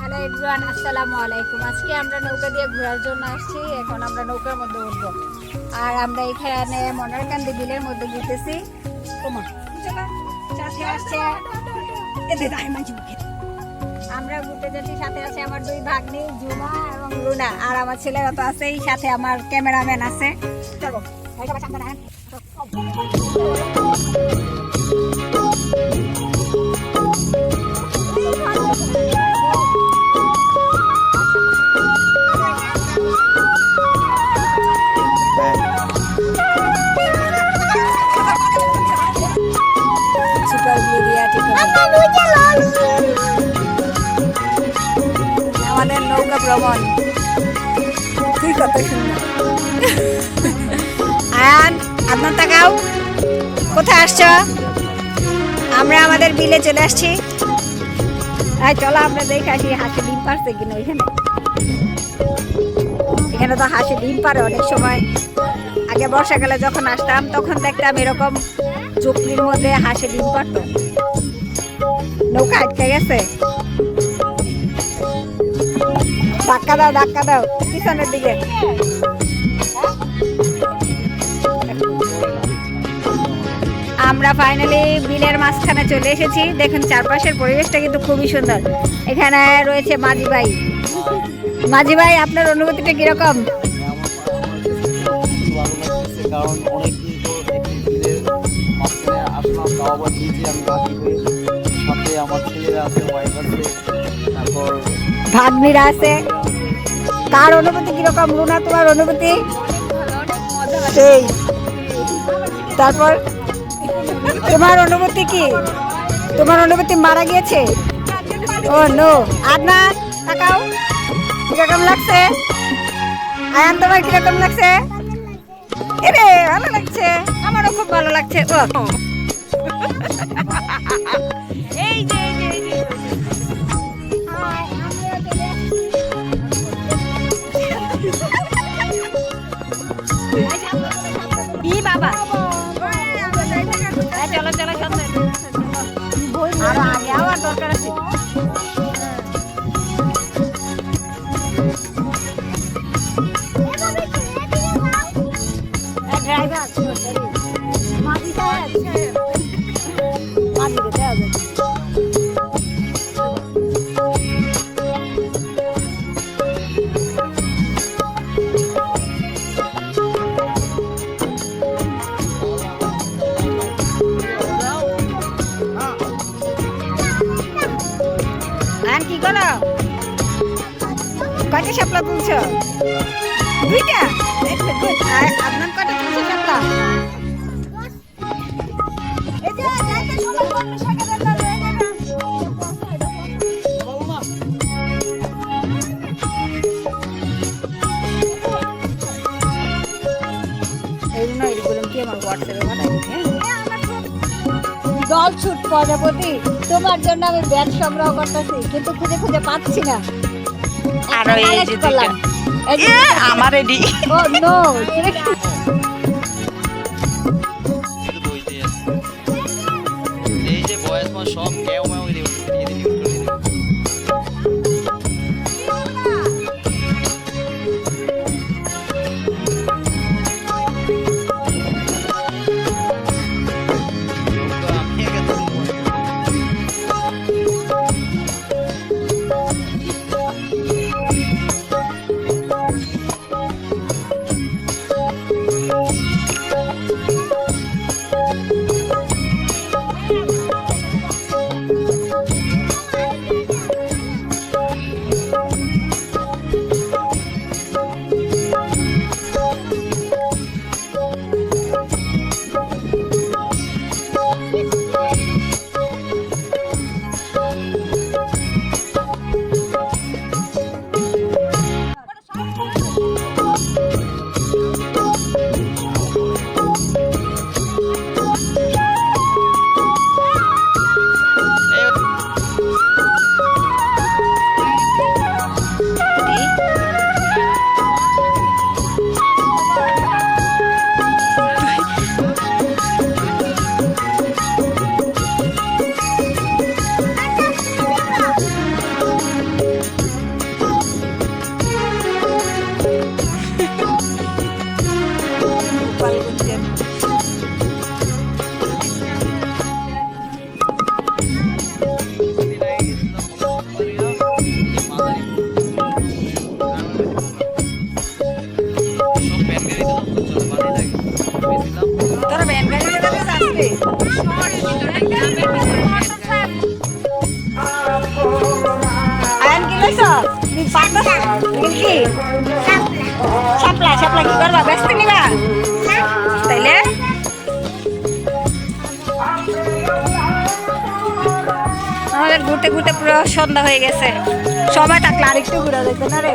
Hello everyone আসসালামু আলাইকুম। আজকে আমরা নৌকা দিয়ে ঘোরার জন্য আসছি। এখন আমরা নৌকার মধ্যে উঠবো। আর আমরা এখানে মনারকান্দি বিলের মধ্যে ঘুরতেছি তোমা চলো সাথে আসছে। এতে দায় মাঝি মুখে। আমরা ঘুরতে যাচ্ছি, সাথে আছে আমার দুই ভাগ্নি, জুমা এবং লুনা আর আমার ছেলেরা তো আছেই, সাথে আমার ক্যামেরাম্যান আছে। চলো নৌকা ভ্রমণ তুই কত আয়ান, আপনার তাকাও। কোথায় আসছ? আমরা আমাদের বিলে চলে আসছি। এই, চলো আমরা দেখে আসি হাঁসে ডিম পারছে কিনা ওইখানে এখানে তো হাঁসে ডিম পারে অনেক সময়। আগে বর্ষাকালে যখন আসতাম, তখন দেখতাম এরকম চুপড়ির মধ্যে হাঁসে ডিম পারত। নৌকা আটকে গেছে। ধাক্কা দাও ধাক্কা দাও। পিছনের দিকে। আমরা ফাইনালি বিলের মাঝখানে চলে এসেছি। দেখুন চারপাশের পরিবেশটা কিন্তু খুবই সুন্দর। এখানে রয়েছে মাঝি ভাই মাঝি ভাই আপনার অনুভূতিটা কীরকম? কারণ সাথে আমার ছেলেরা আছে ওয়াইফ আছে তারপর ভাগ্নিরা আছে। কার অনুভূতি? কীরকম? লুনা, তোমার অনুভূতি? সেই। তারপর? তোমার অনুভূতি কি? তোমার অনুভূতি মারা গিয়েছে? ও, নো। আদনান তাকাও। কীরকম লাগছে? আয়ান, তোমার কীরকম লাগছে? এরে, ভালো লাগছে। আমারও খুব ভালো লাগছে। ও। এই যে। আমরা কয়টা শাপলা তুলছো? দুইটা? আপনার কয়টা তুলছো শাপলা? দল ছুট প্রজাপতি তোমার জন্য আমি ব্যাট সংগ্রহ করতেছি, কিন্তু খুঁজে খুঁজে পাচ্ছি না। আরও এই যে আমার রেডি ও নো পাইছো কি? কি করবা? ব্যস্ত নিবা তাইলে? আমাদের ঘুরতে ঘুরতে পুরো সন্ধ্যা হয়ে গেছে। সময় থাকলে আরেকটু ঘুরে যেত না রে